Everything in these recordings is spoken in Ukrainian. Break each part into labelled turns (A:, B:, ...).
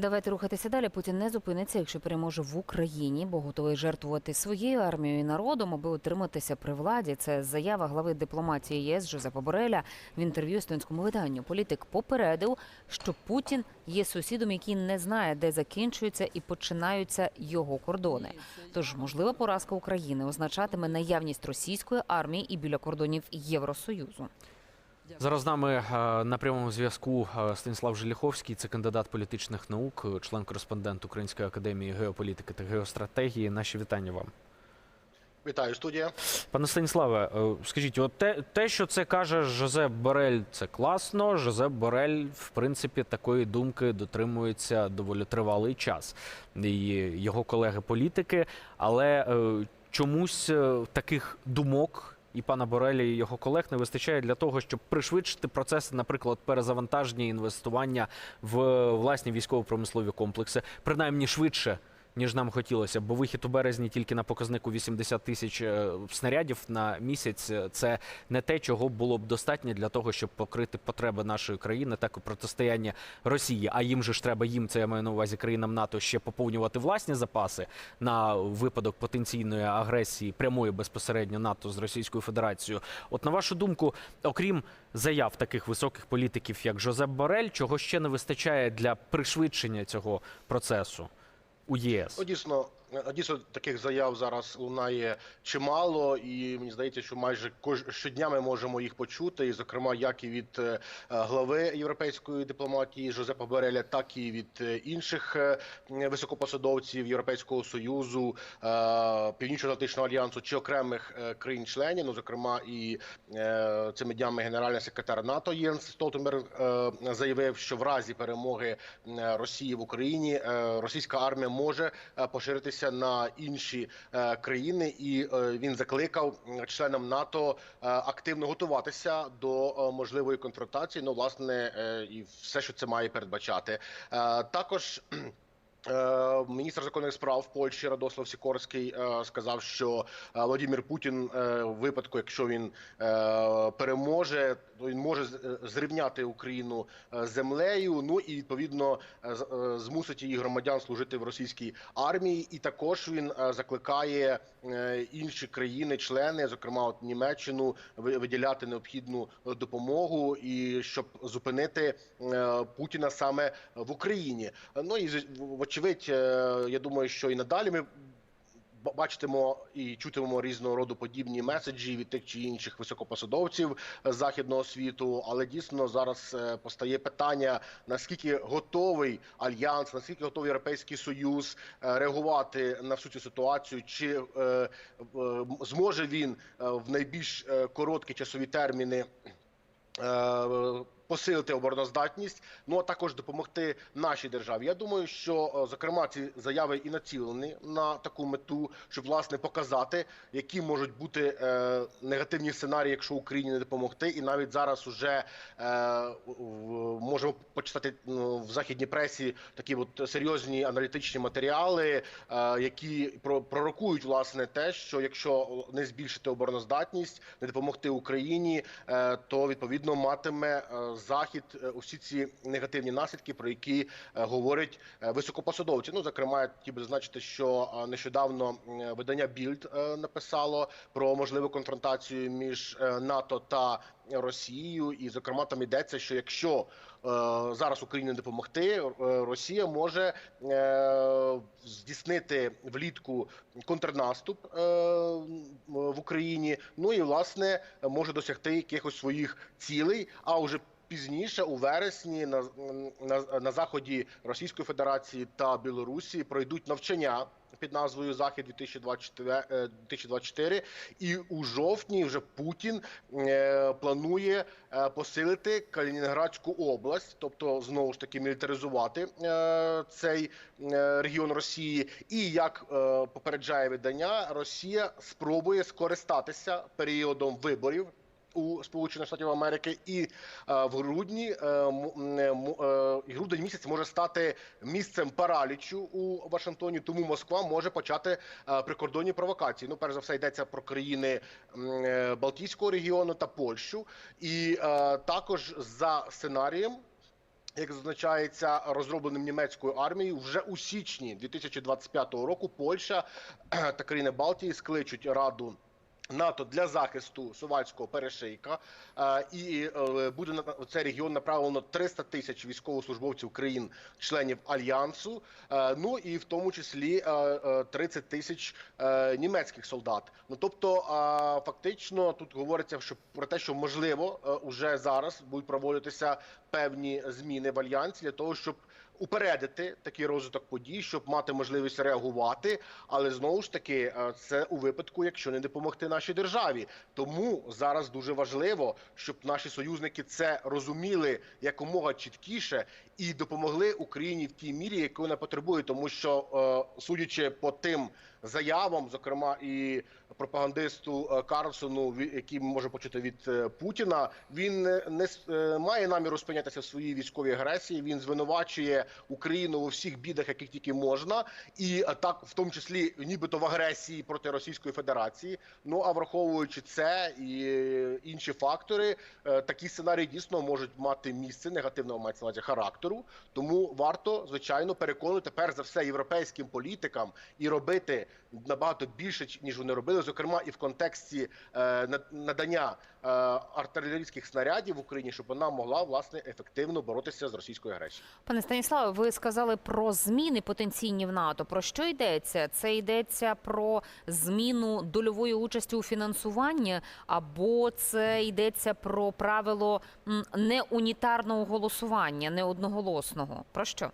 A: Давайте рухатися далі. Путін не зупиниться, якщо переможе в Україні, бо готовий жертвувати своєю армією і народом, аби утриматися при владі. Це заява глави дипломатії ЄС Жозепа Бореля в інтерв'ю естонському виданню. Політик попередив, що Путін є сусідом, який не знає, де закінчуються і починаються його кордони. Тож можлива поразка України означатиме наявність російської армії і біля кордонів Євросоюзу.
B: Зараз з нами е, на прямому зв'язку е, Станіслав Желіховський, це кандидат політичних наук, е, член-кореспондент Української академії геополітики та геостратегії. Наші вітання вам.
C: Вітаю, студія.
B: Пане Станіславе, скажіть, от те, те, що це каже Жозеп Борель, це класно. Жозеп Борель, в принципі, такої думки дотримується доволі тривалий час. І його колеги-політики, але чомусь таких думок. І пана Борелі і його колег не вистачає для того, щоб пришвидшити процеси, наприклад, перезавантаження інвестування в власні військово-промислові комплекси, принаймні швидше, ніж нам хотілося. Бо вихід у березні тільки на показнику 80 тисяч е, снарядів на місяць е, це не те, чого було б достатньо для того, щоб покрити потреби нашої країни, так і протистояння Росії. А їм же ж треба їм, це я маю на увазі країнам НАТО, ще поповнювати власні запаси на випадок потенційної агресії прямої безпосередньо НАТО з Російською Федерацією. От на вашу думку, окрім заяв таких високих політиків, як Жозеп Борель, чого ще не вистачає для пришвидшення цього процесу у ЄС?
C: Ну, дійсно, дійсно таких заяв зараз лунає чимало, і мені здається, що майже кож щодня ми можемо їх почути, і зокрема, як і від е, глави європейської дипломатії Жозепа Бореля, так і від е, інших е, високопосадовців Європейського союзу, Північно-Атлантичного альянсу чи окремих країн-членів. Ну, зокрема, і цими днями генеральний секретар НАТО Єнс Столтенберг заявив, що в разі перемоги Росії в Україні російська армія може е, поширитися на інші е, країни, і е, він закликав членам НАТО е, активно готуватися до можливої конфронтації. Ну, власне, і все, що це має передбачати. Також. Е, Міністр закордонних справ Польщі Радослав Сікорський е, сказав, що е, Владимир Путін в випадку, якщо він переможе, то він може зрівняти Україну землею. Ну і відповідно змусить її громадян служити в російській армії. І також він закликає інші країни-члени, зокрема от Німеччину, виділяти необхідну допомогу і щоб зупинити Путіна саме в Україні. Ну і з- вочевидь, е, я думаю, що і надалі ми ба- бачитимо і чутимемо різного роду подібні меседжі від тих чи інших високопосадовців е, західного світу. Але дійсно зараз е, постає питання: наскільки готовий альянс, наскільки готовий європейський союз реагувати на всю цю ситуацію, чи зможе він в найбільш короткі часові терміни. Посилити обороноздатність, ну а також допомогти нашій державі. Я думаю, що е, зокрема ці заяви і націлені на таку мету, щоб власне показати, які можуть бути е, негативні сценарії, якщо Україні не допомогти. І навіть зараз уже е, можемо почитати ну, в західній пресі такі от серйозні аналітичні матеріали, е, які про пророкують власне те, що якщо не збільшити обороноздатність, не допомогти Україні, е, то відповідно матиме е, захід е, усі ці негативні наслідки, про які е, говорять е, високопосадовці. Ну зокрема, я хотів би зазначити, що нещодавно видання Більд написало про можливу конфронтацію між НАТО та Росією, і зокрема там йдеться, що якщо е, зараз Україні допомогти, е, Росія може е, здійснити влітку контрнаступ е, в Україні. Ну і власне може досягти якихось своїх цілей. А вже пізніше, у вересні, на, на, на заході Російської Федерації та Білорусі пройдуть навчання. Під назвою Захід 2024, е, 2024 і у жовтні вже Путін е, планує е, посилити Калінінградську область, тобто знову ж таки мілітаризувати е, цей е, регіон Росії. І як е, попереджає видання, Росія спробує скористатися періодом виборів. У Сполучених Штатів Америки і е, в грудні е, м- е, грудень місяць може стати місцем паралічу у Вашингтоні. Тому Москва може почати прикордонні провокації. Ну, перш за все, йдеться про країни Балтійського регіону та Польщу, і також за сценарієм. як зазначається, розробленим німецькою армією, вже у січні 2025 року Польща та країни Балтії скличуть раду. НАТО для захисту сувальського перешийка е, і е, буде на цей регіон направлено 300 тисяч військовослужбовців країн-членів альянсу. е, Ну і в тому числі е, е, 30 тисяч німецьких солдат. Ну тобто, фактично, тут говориться що про те, що можливо уже зараз будуть проводитися певні зміни в альянсі для того, щоб упередити такий розвиток подій, щоб мати можливість реагувати. Але знову ж таки, е, це у випадку, якщо не допомогти нашій державі. Тому зараз дуже важливо, щоб наші союзники це розуміли якомога чіткіше і допомогли Україні в тій мірі, яку вона потребує, тому що е, судячи по тим заявам, зокрема і пропагандисту е, Карлсону, який ми можемо почути від е, Путіна, він не, е, має наміру спинятися в своїй військовій агресії. Він звинувачує Україну у всіх бідах, яких тільки можна, і так, в тому числі, нібито в агресії проти Російської Федерації. Ну а враховуючи це і інші фактори, такі сценарії дійсно можуть мати місце негативного мається характеру. Тому варто звичайно переконувати перш за все європейським політикам і робити набагато більше, ніж вони робили, зокрема і в контексті е, надання е, артилерійських снарядів в Україні, щоб вона могла власне ефективно боротися з російською агресією.
A: Пане Станіславе, ви сказали про зміни потенційні в НАТО. Про що йдеться? Це йдеться про зміну дольової участі у фінансуванні, або це йдеться про правило неунітарного голосування, не одноголосного. Про що?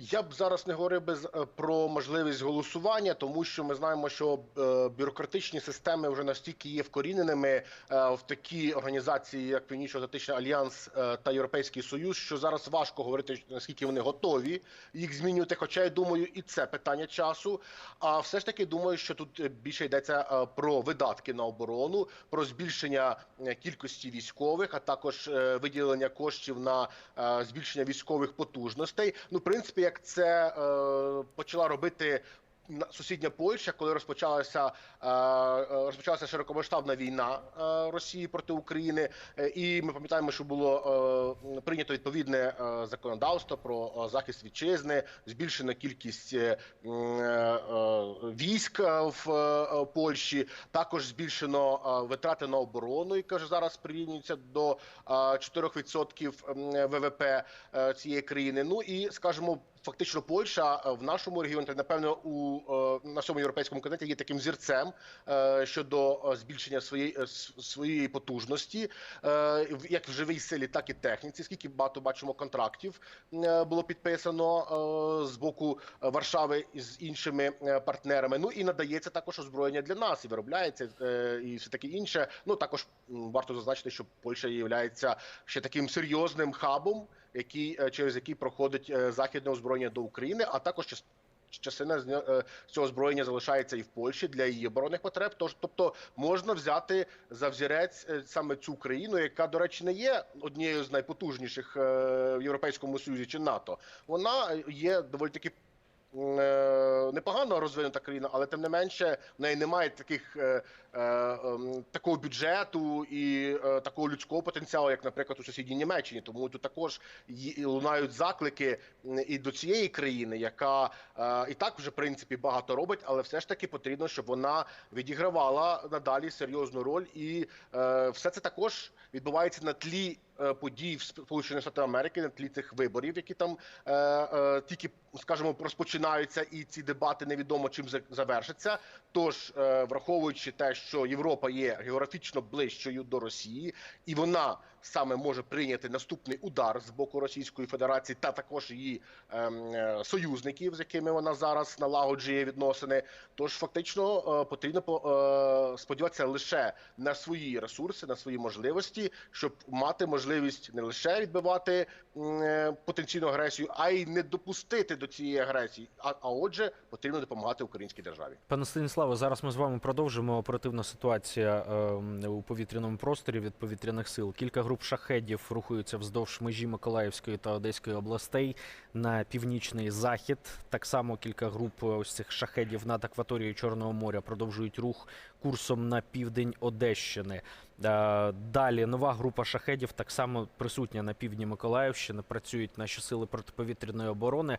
C: Я б зараз не говорив би з- е, про можливість голосування, тому що ми знаємо, що е, бюрократичні системи вже настільки є вкоріненими е, в такі організації, як Північно-Атлантичний альянс та Європейський Союз, що зараз важко говорити наскільки вони готові їх змінювати. Хоча я думаю, і це питання часу. А все ж таки думаю, що тут більше йдеться про видатки на оборону, про збільшення кількості військових, а також виділення коштів на збільшення військових потужностей. Ну, в принципі, як це е, почала робити. Сусідня Польща, коли розпочалася е, е, розпочалася широкомасштабна війна е, Росії проти України, і ми пам'ятаємо, що було прийнято відповідне законодавство про захист вітчизни, збільшена кількість військ в Польщі. Також збільшено витрати на оборону, яка вже зараз прирівнюється до е, 4% ВВП цієї країни. Ну і скажімо, Фактично, Польща е, в нашому регіоні, та напевно, у е, на всьому європейському континенті є таким зірцем е, щодо збільшення своєї своєї потужності, як в живій силі, так і техніці. Скільки багато бачимо контрактів було підписано з боку Варшави із іншими партнерами. Ну і надається також озброєння для нас і виробляється і все таке інше. Ну також варто зазначити, що Польща є ще таким серйозним хабом, який е, через які проходить е, західне озброєння до України, а також час- частина з е, цього озброєння залишається і в Польщі для її оборонних потреб. Тож, тобто, можна взяти за взірець саме цю країну, яка, до речі, не є однією з найпотужніших в Європейському Союзі чи НАТО. Вона є доволі таки. Е, Непогано розвинута країна, але тим не менше в неї немає таких е, е, ем, такого бюджету і такого людського потенціалу, як, наприклад, у сусідній Німеччині. Тому тут також лунають заклики і до цієї країни, яка і так вже в принципі багато робить, але все ж таки потрібно, щоб вона відігравала надалі серйозну роль, і все це також відбувається на тлі. Е, Подій в Сполучених Штатах Америки на тлі цих виборів, які там е, е, тільки скажімо розпочинаються, і ці дебати невідомо чим завершаться. Тож, враховуючи те, що Європа є географічно ближчою до Росії, і вона саме може прийняти наступний удар з боку Російської Федерації та також її ем, е, союзників, з якими вона зараз налагоджує відносини. Тож фактично е, потрібно по- е, сподіватися лише на свої ресурси, на свої можливості, щоб мати можливість не лише відбивати е, потенційну агресію, а й не допустити до цієї агресії. А, а отже, потрібно допомагати українській державі.
B: Пане Станіславе, зараз ми з вами продовжимо оперативна ситуація ем, у повітряному просторі від повітряних сил. Кілька груп груп шахедів рухаються вздовж межі Миколаївської та Одеської областей на північний захід. Так само кілька груп ось цих шахедів над акваторією Чорного моря продовжують рух курсом на південь Одещини. Е, Далі нова група шахедів так само присутня на півдні Миколаївщини. Працюють наші сили протиповітряної оборони.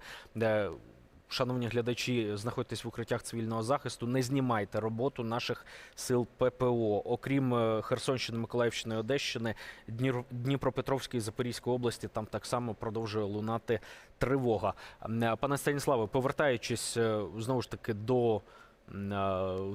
B: Шановні глядачі, знаходьтесь в укриттях цивільного захисту. Не знімайте роботу наших сил ППО. Окрім е, Херсонщини, Миколаївщини, Одещини, Дніпропетровської Запорізької області там так само продовжує лунати тривога. Е, Пане Станіславе, повертаючись е, знову ж таки до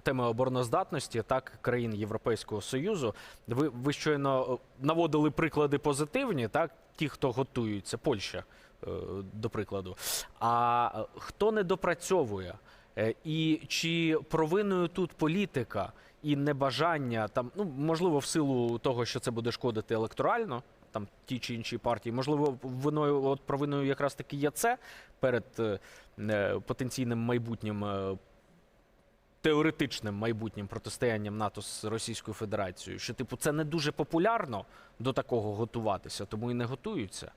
B: теми обороноздатності так країн Європейського союзу. Ви, ви щойно е, наводили приклади позитивні, так ті, хто готуються, Польща, е, до прикладу. А е, хто не допрацьовує? Е, І чи провиною тут політика і небажання там, ну можливо, в силу того, що це буде шкодити електорально, там ті чи інші партії, можливо, виною от провиною якраз таки є це перед е, е, потенційним майбутнім. Теоретичним майбутнім протистоянням НАТО з Російською Федерацією, що типу це не дуже популярно до такого готуватися, тому і не готуються.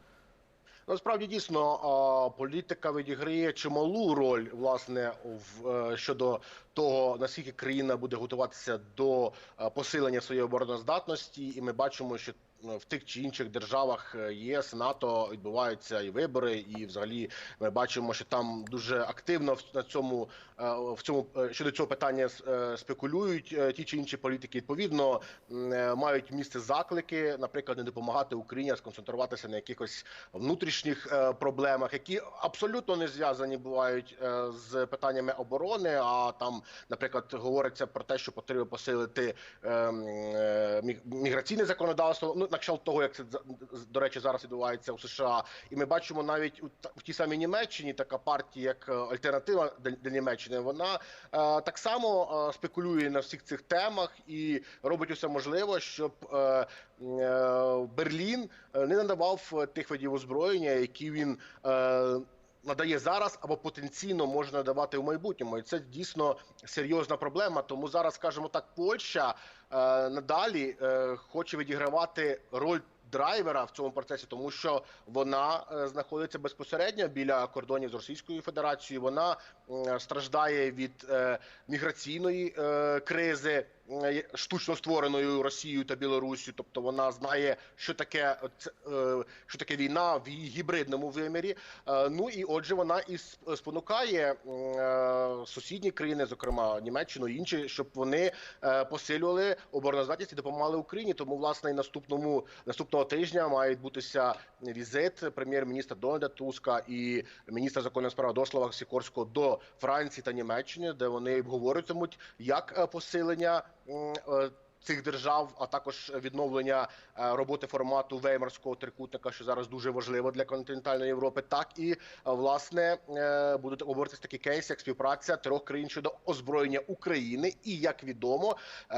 C: Насправді дійсно політика відіграє чималу роль власне в е, щодо того наскільки країна буде готуватися до е, посилення своєї обороноздатності, і ми бачимо, що е, в тих чи інших державах ЄС, НАТО відбуваються і вибори, і взагалі ми бачимо, що там дуже активно на цьому в цьому е, щодо цього питання е, спекулюють е, ті чи інші політики. Відповідно е, мають місце заклики, наприклад, не допомагати Україні, сконцентруватися на якихось внутрішніх е, проблемах, які абсолютно не зв'язані бувають е, з питаннями оборони. А там, наприклад, говориться про те, що потрібно посилити е, е, міграційне законодавство. Ну на кшталт того, як це до речі зараз відбувається у США, і ми бачимо навіть у тій самій Німеччині така партія, як е, альтернатива для для Німеччини, вона е, так само е, спекулює на всіх цих темах і робить усе можливе, щоб е, Берлін не надавав тих видів озброєння, які він. Надає зараз або потенційно може надавати в майбутньому, і це дійсно серйозна проблема. Тому зараз, скажімо так, Польща е, надалі е, хоче відігравати роль драйвера в цьому процесі, тому що вона е, знаходиться безпосередньо біля кордонів з Російською Федерацією. Вона страждає від е, міграційної е, кризи. Е, Штучно створеною Росією та Білоруссю, тобто вона знає, що таке е, що таке війна в її гібридному вимірі. Е, Ну і отже, вона і спонукає сусідні країни, зокрема Німеччину інші, щоб вони посилювали обороноздатність і допомагали Україні. Тому власне і наступному наступного тижня має відбутися візит прем'єр-міністра Дональда Туска і міністра законних справ Дослава Сікорського до Франції та Німеччини, де вони обговорюватимуть як посилення. Е, Цих держав, а також відновлення е, роботи формату Веймарського трикутника, що зараз дуже важливо для континентальної Європи, так і власне е, будуть обговорюватися такі кейси, як співпраця трьох країн щодо озброєння України. І як відомо,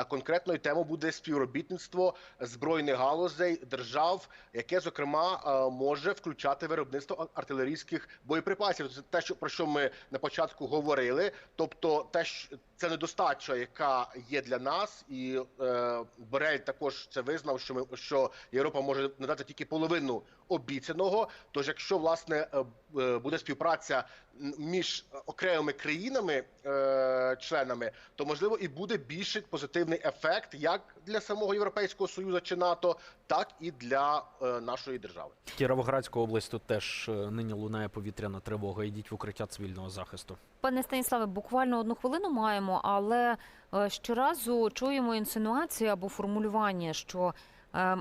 C: конкретною темою буде співробітництво збройних галузей держав, яке зокрема може включати виробництво артилерійських боєприпасів. Це те, про що ми на початку говорили. Тобто, те, що це недостача, яка є для нас, і е, Борель також це визнав, що ми що Європа може надати тільки половину обіцяного. Тож, якщо власне е, е, буде співпраця між окремими країнами, е, членами, то можливо і буде більший позитивний ефект як для самого Європейського союзу чи НАТО, так і для е, нашої держави.
B: Кіровоградська область тут теж е, нині лунає повітряна тривога. Йдіть в укриття цивільного захисту.
A: Пане Станіславе, буквально одну хвилину маємо, але е, щоразу чуємо інсинуації або формулювання, що е,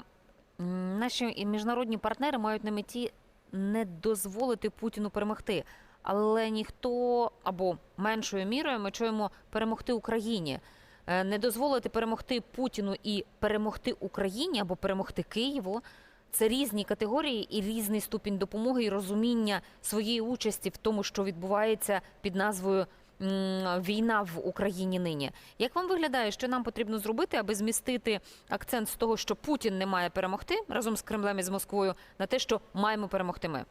A: наші міжнародні партнери мають на меті не дозволити Путіну перемогти. Але ніхто або меншою мірою ми чуємо перемогти Україні. Е, Не дозволити перемогти Путіну і перемогти Україні або перемогти Києву. Це різні категорії і різний ступінь допомоги і розуміння своєї участі в тому, що відбувається під назвою війна в Україні нині. Як вам виглядає, що нам потрібно зробити, аби змістити акцент з того, що Путін не має перемогти разом з Кремлем і з Москвою, на те, що маємо перемогти ми?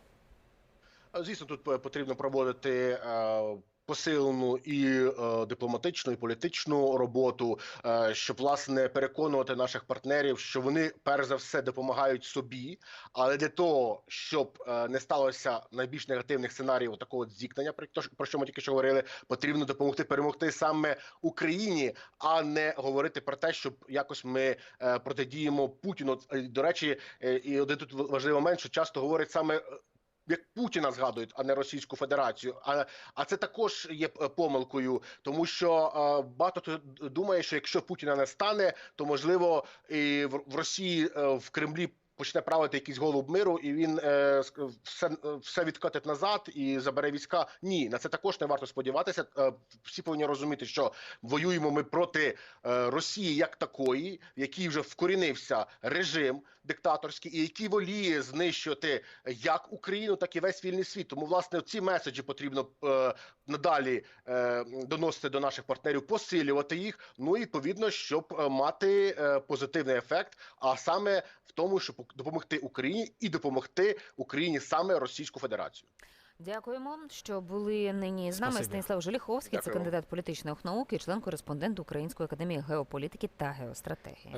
C: Звісно, тут е, потрібно проводити е, посилену і е, дипломатичну, і політичну роботу, е, щоб власне переконувати наших партнерів, що вони перш за все допомагають собі, але для того, щоб е, не сталося найбільш негативних сценаріїв такого зіткнення, про що ми тільки що говорили, потрібно допомогти перемогти саме Україні, а не говорити про те, щоб якось ми протидіємо Путіну. До речі, і один тут важливий момент, що часто говорять саме. Як Путіна згадують, а не Російську Федерацію. А, а це також є е, помилкою, тому що е, багато хто думає, що якщо Путіна не стане, то можливо і в, в Росії е, в Кремлі почне правити якийсь голуб миру, і він е, все, все відкотить назад і забере війська. Ні, на це також не варто сподіватися. Е, всі повинні розуміти, що воюємо ми проти е, Росії як такої, в якій вже вкорінився режим диктаторський, і який воліє знищувати як Україну, так і весь вільний світ. Тому власне ці меседжі потрібно е, надалі е, доносити до наших партнерів, посилювати їх. Ну і відповідно, щоб е, мати е, позитивний ефект, а саме в тому, щоб допомогти Україні і допомогти Україні саме Російську Федерацію.
A: Дякуємо, що були нині з нами.
B: Спасибо.
A: Станіслав Желіховський, це кандидат політичних наук і член-кореспондент Української академії геополітики та геостратегії.